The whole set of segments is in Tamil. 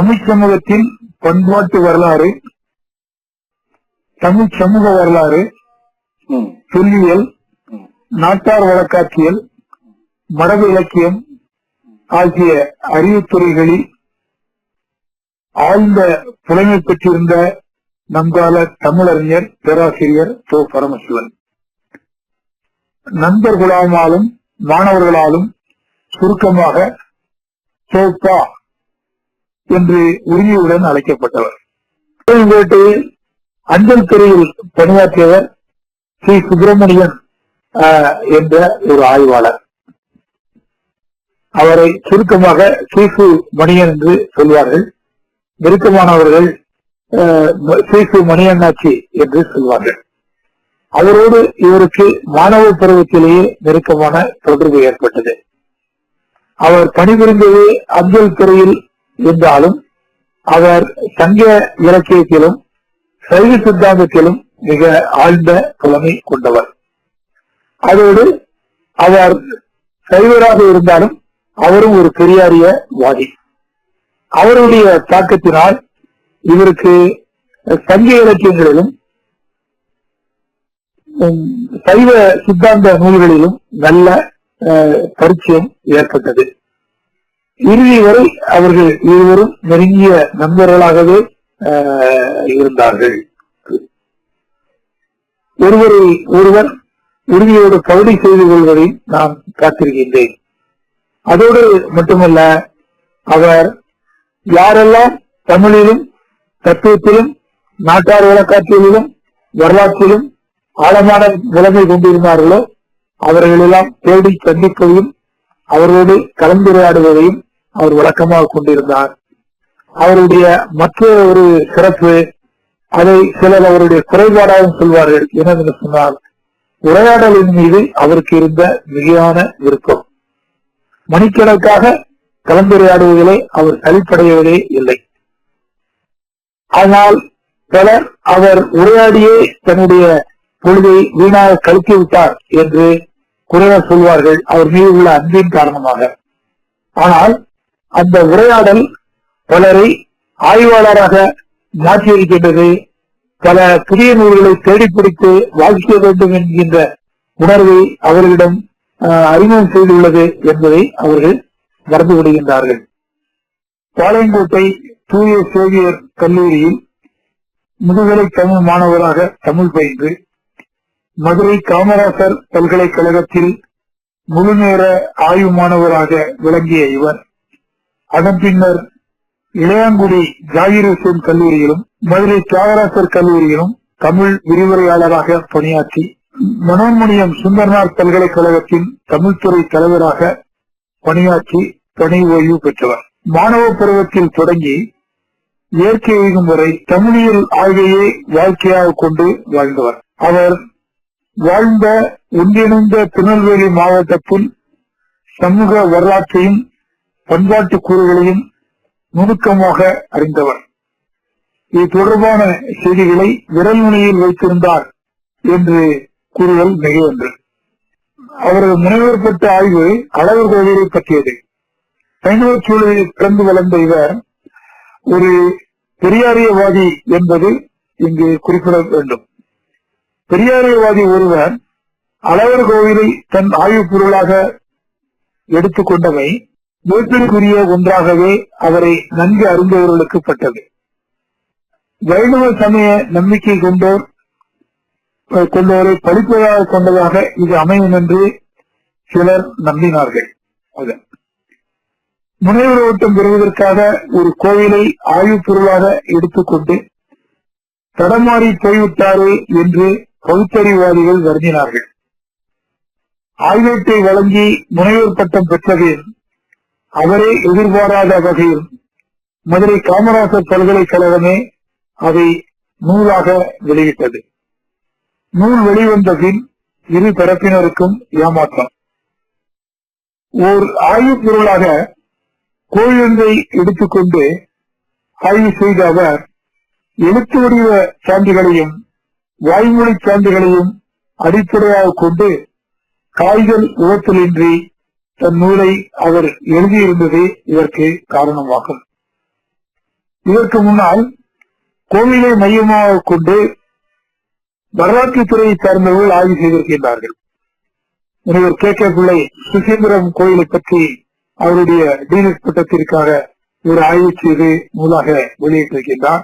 தமிழ் சமூகத்தின் பண்பாட்டு வரலாறு தமிழ் சமூக வரலாறு சொல்லியல் நாட்டார் வழக்காட்சியல் மரபு இலக்கியம் ஆகிய அறிவுத்துறைகளில் ஆழ்ந்த புலமை பெற்றிருந்த நம்கால தமிழறிஞர் பேராசிரியர் தோ பரமசிவன். நண்பர்களாலும் மாணவர்களாலும் சுருக்கமாக சோப்பா என்று உரிமையுடன் அழைக்கப்பட்டவர். கோயில்பேட்டையில் அஞ்சல் துறையில் பணியாற்றியவர் ஸ்ரீ சுப்பிரமணியன் என்ற ஒரு ஆய்வாளர். அவரை சுருக்கமாக சீசு மணியன் என்று சொல்வார்கள். நெருக்கமானவர்கள் சீசு மணியண்ணாச்சி என்று சொல்வார்கள். அவரோடு இவருக்கு மாணவ பருவத்திலேயே நெருக்கமான தொடர்பு ஏற்பட்டது. அவர் பணிபுரிந்தது அஞ்சல் துறையில் இருந்தாலும் அவர் சங்க இலக்கியத்திலும் சைவ சித்தாந்தத்திலும் மிக ஆழ்ந்த புலமை கொண்டவர். அதோடு அவர் சைவராக இருந்தாலும் அவரும் ஒரு பெரியாரிய வாதி. அவருடைய தாக்கத்தினால் இவருக்கு சங்க இலக்கியங்களிலும் உம், சைவ சித்தாந்த நூல்களிலும் நல்ல அஹ், பரிச்சயம் ஏற்பட்டது. இறுதி வரை அவர்கள் இருவரும் நெருங்கிய நண்பர்களாகவே அஹ், இருந்தார்கள். ஒருவரை ஒருவர் உறுதியோடு கவலை செய்து கொள்வதை நான் காத்திருக்கின்றேன். அதோடு மட்டுமல்ல அவர் யாரெல்லாம் தமிழிலும் தத்துவத்திலும் நாட்டார் வழக்காட்சியிலும் வரலாற்றிலும் ஆழமான நிலைமை கொண்டிருந்தார்களோ அவர்களெல்லாம் தேடி சந்திப்பதையும் அவர்களோடு கலந்துரையாடுவதையும் அவர் வழக்கமாக கொண்டிருந்தார். அவருடைய மற்ற ஒரு சிறப்பு அதை சிலர் அவருடைய குறைபாடாகவும் சொல்வார்கள். என்னவென்று சொன்னால் உரையாடலின் மீது அவருக்கு இருந்த மிகையான விருப்பம். மணிக்கணக்காக கலந்துரையாடுவதிலே அவர் சலிப்படைவதே இல்லை. ஆனால் பலர் அவர் உரையாடியே தன்னுடைய பொழுதை வீணாக கழித்து விட்டார் என்று குறைவர் சொல்வார்கள். அவர் மீது உள்ள அன்பின் காரணமாக. ஆனால் அந்த உரையாடல் பலரை ஆய்வாளராக மாற்றியிருக்கின்றது. பல புதிய நூல்களை தேடிப்பிடித்து வாசிக்க வேண்டும் என்கின்ற உணர்வை அவர்களிடம் ஆஹ், அறிமுகம் செய்துள்ளது என்பதை அவர்கள் மறந்து விடுகின்றார்கள். பாளையங்கோட்டை தூய சேவியர் கல்லூரியில் முதுகலை தமிழ் மாணவராக தமிழ் பயின்று மதுரை காமராசர் பல்கலைக்கழகத்தில் முழுநேர ஆய்வு மாணவராக விளங்கிய இவர். அதன் பின்னர் இளையாங்குடி ஜாகிர் ஹுசேன் கல்லூரியிலும் மதுரை தியாகராசர் கல்லூரியிலும் தமிழ் விரிவுரையாளராக பணியாற்றி மனோன்மணியம் சுந்தரனார் பல்கலைக்கழகத்தின் தமிழ்துறை தலைவராக பணியாற்றி பணி ஓய்வு பெற்றவர். மாணவ பருவத்தில் தொடங்கி இயற்கை எய்தும் வரை தமிழியல் ஆய்வையே வாழ்க்கையாக கொண்டு வாழ்ந்தவர். அவர் வாழ்ந்த ஒன்றிணைந்த திருநெல்வேலி மாவட்டத்தில் சமூக வரலாற்றையும் பண்பாட்டு கூறுகளையும் நுணுக்கமாக அறிந்தவர். இது தொடர்பான செய்திகளை விரல் நுனியில் வைத்திருந்தார் என்று கூறுதல் மிகவென்று அவரது முனைவர் பெற்ற ஆய்வு கடவுள் கோவிலை பற்றியது. சைனவ சூழலில் பிறந்து வளர்ந்த இவர் ஒரு பெரியாரியவாதி என்பது இங்கு குறிப்பிட வேண்டும். பெரியாரியவாதி ஒருவர் அளவர் கோவிலை தன் ஆய்வுப் பொருளாக எடுத்துக்கொண்டவை வேற்றிற்குரிய ஒன்றாகவே அவரை நன்கு அறிந்தவர்களுக்கு பட்டது. வைணவ சமய நம்பிக்கை கொண்டோர் கொண்டவரை படிப்பதாக கொண்டதாக இது அமையும் என்று சிலர் நம்பினார்கள். முனைவர் ஓட்டம் பெறுவதற்காக ஒரு கோவிலை ஆய்வு பொருளாக எடுத்துக்கொண்டு தடமாறி போய்விட்டாரே என்று பகுத்தறிவாதிகள் வருந்தினார்கள். ஆய்வேட்டை வழங்கி முனைவர் பட்டம் பெற்றதில் அவரே எதிர்பாராத வகையில் மதுரை காமராசர் பல்கலைக்கழகமே அதை நூலாக வெளியிட்டது. நூல் வெளிவந்த பின் இரு தரப்பினருக்கும் ஏமாற்றம். ஓர் ஆய்வு பொருளாக கோயிலை எடுத்துக்கொண்டு ஆய்வு செய்த அவர் எழுத்து வடிவ சான்றுகளையும் வாய்மொழி சான்றுகளையும் அடிப்படையாக கொண்டு காய்கள் உவத்தலின்றி தன் நூலை அவர் எழுதியிருந்ததே இதற்கு காரணமாகும். இதற்கு முன்னால் கோவிலை மையமாக கொண்டு வரலாற்று துறையை சார்ந்தவர்கள் ஆய்வு செய்திருக்கின்றார்கள். முனைவர் கே கே பிள்ளை சுசீந்திரம் கோயிலை பற்றி அவருடைய டீனஸ் பட்டத்திற்காக ஒரு ஆய்வு செய்து நூலாக வெளியிட்டிருக்கின்றார்.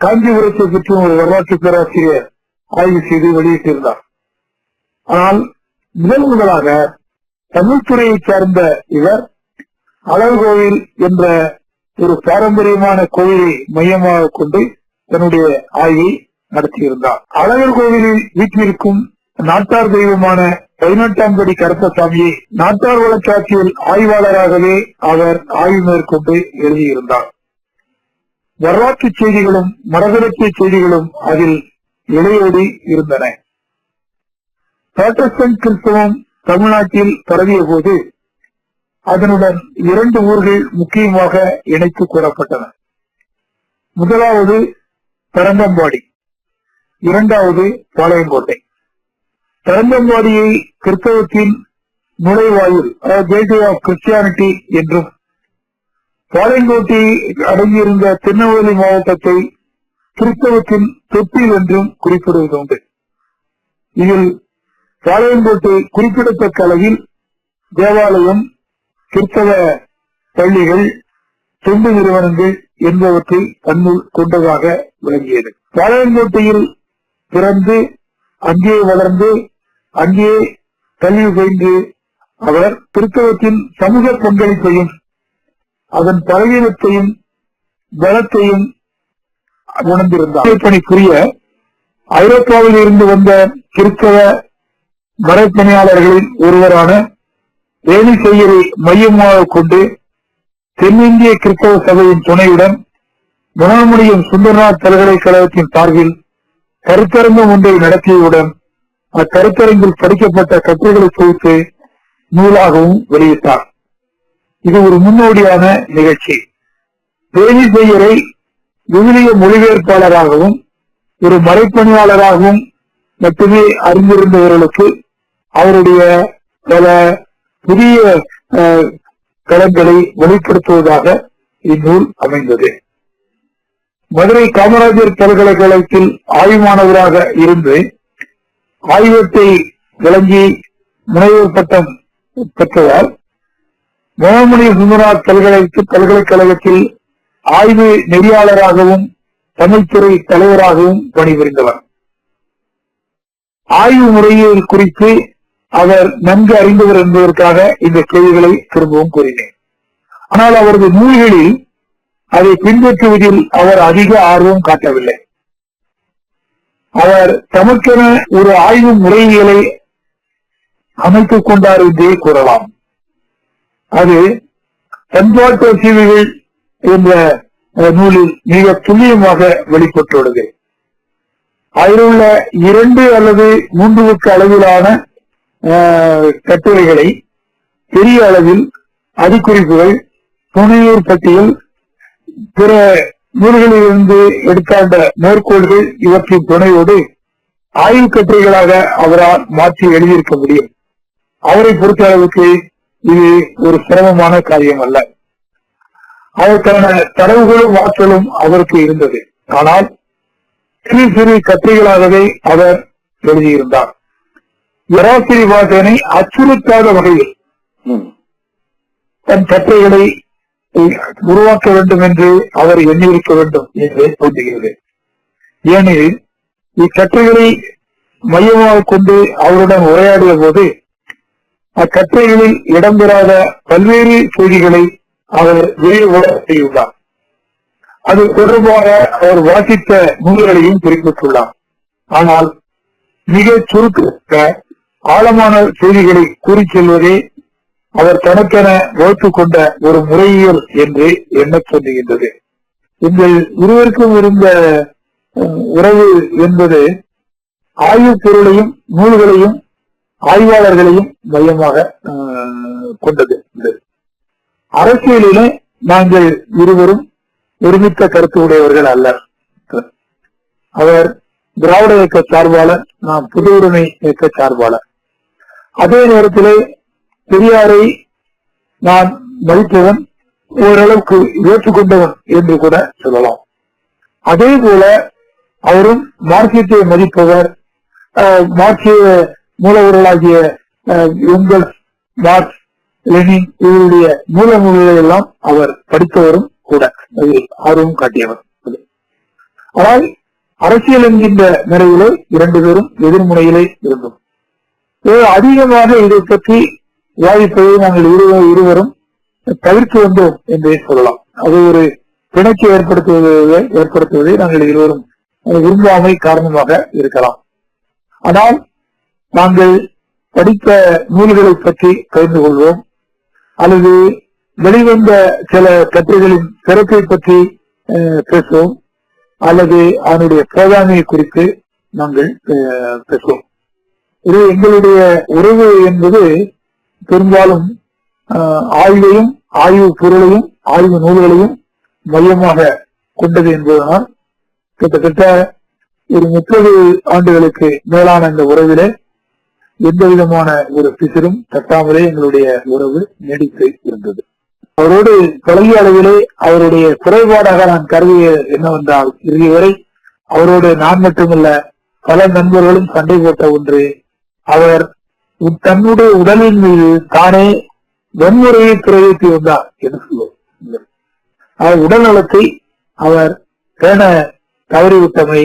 காஞ்சிபுரத்தை பற்றி ஒரு வரலாற்று பேராசிரியர் ஆய்வு செய்து வெளியிட்டிருந்தார். ஆனால் முதல் முதலாக தமிழ்துறையை சார்ந்த இவர் அழகோவில் என்ற ஒரு பாரம்பரியமான கோவிலை மையமாக கொண்டு தன்னுடைய ஆய்வை நடத்தியிருந்தார். அழகர் கோவிலில் வீட்டிற்கும் நாட்டார் தெய்வமான பதினெட்டாம் படி கருப்பசாமியை நாட்டார் வழக்காட்சியில் ஆய்வாளராகவே அவர் ஆய்வு மேற்கொண்டு எழுதியிருந்தார். வரலாற்று செய்திகளும் மரபரத்திய செய்திகளும் அதில் இடையோடி இருந்தன. புராட்டஸ்டன்ட் கிறிஸ்தவம் தமிழ்நாட்டில் பரவிய போது அதனுடன் இரண்டு ஊர்கள் முக்கியமாக இணைத்து கூறப்பட்டன. முதலாவது பரந்தம்பாடி இரண்டாவது பாளையங்கோட்டை. பரந்தம்பாடியை கிறிஸ்தவத்தின் நுழைவாயில் கேட்வே ஆஃப் கிறிஸ்டியானிட்டி என்றும் பாளையங்கோட்டை அடங்கியிருந்த திருநெல்வேலி மாவட்டத்தை கிறிஸ்தவத்தின் தொட்டில் என்றும் குறிப்பிடுவது உண்டு இதில் பாளையங்கோட்டை குறிப்பிடத்தக்க அளவில் தேவாலயம் கிறிஸ்தவ பள்ளிகள் தொண்டு நிறுவனங்கள் என்பவற்றை தன்னுள் கொண்டதாக விளங்கியது. பாளையங்கோட்டையில் பிறந்து அங்கே வளர்ந்து அங்கே கல்வி பயின்று அவர் கிறிஸ்தவத்தின் சமூக பங்களிப்பையும் அதன் பலவீனத்தையும் பலத்தையும் உணர்ந்திருந்தார். பணிக்குரிய ஐரோப்பாவில் இருந்து வந்த கிறிஸ்தவ மரப்பணியாளர்களில் ஒருவரான வேலி செய்யரை மையமாக கொண்டு தென்னிந்திய கிறிஸ்தவ சபையின் துணையுடன் முனாமுடியும் சுந்தரநாத் பல்கலைக்கழகத்தின் சார்பில் கருத்தரங்கம் ஒன்றை நடத்தியவுடன் அக்கருத்தரங்கில் படிக்கப்பட்ட கட்டுரைகளை தொகுத்து நூலாகவும் வெளியிட்டார். இது ஒரு முன்னோடியான நிகழ்ச்சி. வேலி செய்யரை விவிலிய மொழிபெயர்ப்பாளராகவும் ஒரு மறைப்பணியாளராகவும் மட்டுமே அறிந்திருந்தவர்களுக்கு அவருடைய பல புதிய களங்களை வெளிப்படுத்துவதாக இந்நூல் அமைந்தது. மதுரை காமராஜர் பல்கலைக்கழகத்தில் ஆய்வானவராக இருந்து ஆய்வத்தை விளங்கி முனைவர் பட்டம் பெற்றதால் மோகமணி சுந்தரநாத் பல்கலைக்கு பல்கலைக்கழகத்தில் ஆய்வு நெறியாளராகவும் தமிழ்துறை தலைவராகவும் பணிபுரிந்தவர். ஆய்வு முறையை குறித்து அவர் நன்கு அறிந்தவர் என்பதற்காக இந்த கேள்விகளை திரும்பவும் கூறினேன். ஆனால் அவரது நூல்களில் அதை பின்பற்றுவதில் அவர் அதிக ஆர்வம் காட்டவில்லை. அவர் தமக்கென ஒரு ஆய்வு முறைகளை அமைத்துக் கொண்டார் என்றே கூறலாம். அது பண்பாட்டு சீவிகள் என்ற நூலில் மிக துல்லியமாக வெளிப்பட்டுள்ளது. அதில் உள்ள இரண்டு அல்லது மூன்றுக்கு அளவிலான கட்டுரைகளை பெரிய அளவில் அடிக்குறிப்புகள் துணையூர் பட்டியல் பிற நூல்களிலிருந்து எடுத்தாண்ட மேற்கோள்கள் இவற்றின் துணையோடு ஆய்வு கட்டுரைகளாக அவரால் மாற்றி எழுதியிருக்க முடியும். அவரை பொறுத்த அளவுக்கு இது ஒரு சிரமமான காரியம் அல்ல. அதற்கான தரவுகளும் ஆற்றலும் அவருக்கு இருந்தது. ஆனால் சிறு சிறு கட்டுரைகளாகவே அவர் எழுதியிருந்தார். யராசிரி வாசகனை அச்சுறுத்தாத வகையில். தன் கட்டுரைகளை உருவாக்க வேண்டும் என்று அவர் எண்ணியிருக்க வேண்டும் என்று தோன்றுகிறது. ஏனெனில் இக்கட்டுரைகளை மையமாக கொண்டு அவருடன் உரையாடிய போது அக்கட்டுரைகளில் இடம்பெறாத பல்வேறு செய்திகளை அவர் வெளியிட செய்துள்ளார் அது தொடர்பாக அவர் வாசித்த நூல்களையும் குறிப்பிட்டுள்ளார். ஆனால் மிக சுருக்க ஆழமான செய்திகளை கூறிச் செல்வதே அவர் தனக்கென வகுத்துக் கொண்ட ஒரு முறையியல் என்று எண்ணத் தோன்றுகின்றது இந்த இருவருக்கும் இருந்த உறவு என்பது ஆய்வு பொருளையும் நூல்களையும் ஆய்வாளர்களையும் மையமாக அஹ், கொண்டது. இது. அரசியலிலே நாங்கள் இருவரும் ஒருமித்த கருத்து உடையவர்கள் அல்ல அவர் திராவிட இயக்க சார்பாளர் நாம் புது உரிமை இயக்க சார்பாளர். அதே நேரத்திலே பெரியாரை நான் மதிப்பவன் ஓரளவுக்கு ஏற்றுக்கொண்டவன் என்று கூட சொல்லலாம். அதே போல அவரும் மார்க்கியத்தை மதிப்பவர் அஹ், மார்க்சிய மூலவர்களாகிய அஹ், மார்க்ஸ் லெனின் இவருடைய மூல நூல்களை எல்லாம் அவர் படித்தவரும் கூட ஆர்வம் காட்டியவர். ஆனால் அரசியல் என்கின்ற நிறைவிலே இரண்டு பேரும் எதிர்முனையிலே இருந்தோம். அதிகமாக இதை பற்றி விவாதிப்பதை நாங்கள் இருவரும் இருவரும் தவிர்த்து வந்தோம் என்றே சொல்லலாம். அது ஒரு பிணைக்கு ஏற்படுத்துவதை ஏற்படுத்துவதை நாங்கள் இருவரும் விரும்பாமை காரணமாக இருக்கலாம். ஆனால் நாங்கள் படித்த நூல்களை பற்றி தெரிந்து கொள்வோம். அல்லது வெளிவந்த சில கட்டுரைகளின் சிறப்பை பற்றி அஹ், பேசுவோம். அல்லது அதனுடைய போதாமையை குறித்து நாங்கள் பேசுவோம். இது எங்களுடைய உறவு என்பது பெரும்பாலும் ஆய்வையும் ஆய்வு பொருளையும் ஆய்வு நூல்களையும் மையமாக கொண்டது என்பதனால் கிட்டத்தட்ட ஒரு முப்பது ஆண்டுகளுக்கு மேலான இந்த உறவிலே எந்த விதமான ஒரு பிசிறும் தட்டாமலே எங்களுடைய உறவு நீடித்து இருந்தது. அவரோடு பழகிய அளவிலே அவருடைய குறைபாடாக நான் கருதிய என்னவென்றால் இறுதி வரை அவரோடு நான் மட்டுமல்ல பல நண்பர்களும் சண்டை போட்ட ஒன்று அவர் தன்னுடைய உடலின் மீது தானே வன்முறையை பிரயோகித்து வந்தார் என்று சொல்லுவோம் அவர் உடல் நலத்தை அவர் பேண தவறிவிட்டமை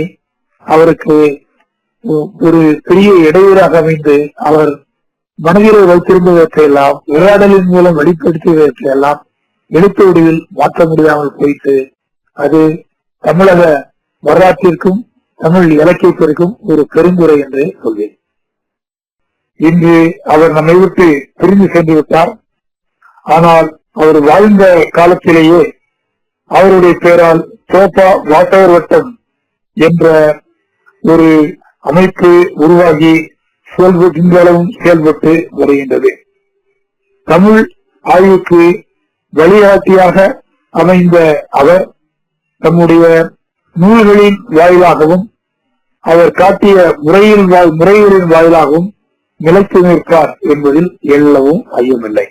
அவருக்கு ஒரு பெரிய இடையூறாக அமைந்து அவர் மனதிலே வைத்திருந்தவற்றையெல்லாம் உரையாடலின் மூலம் வெளிப்படுத்தியவற்றையெல்லாம் எழுத்து வடிவில் மாற்ற முடியாமல் போயிட்டு அது தமிழக வரலாற்றிற்கும் தமிழ் இலக்கியத்திற்கும் ஒரு பெருந்துரை என்று சொல்வேன். இன்று அவர் நம்மை விட்டு பிரிந்து சென்று விட்டார் ஆனால் அவர் வாழ்ந்த காலத்திலேயே அவருடைய பெயரால் சோப்பா வாட்டவர் வட்டம் என்ற ஒரு அமைப்பு உருவாகி செயல்பட்டு இன்றளவும் செயல்பட்டு வருகின்றது. தமிழ் ஆய்வுக்கு வழிகாட்டியாக அமைந்த அவர் தம்முடைய நூல்களின் வாயிலாகவும் அவர் காட்டிய முறையின் முறைகளின் வாயிலாகவும் நிலைத்து நிற்பார் என்பதில் எல்லவும் ஐயமில்லை.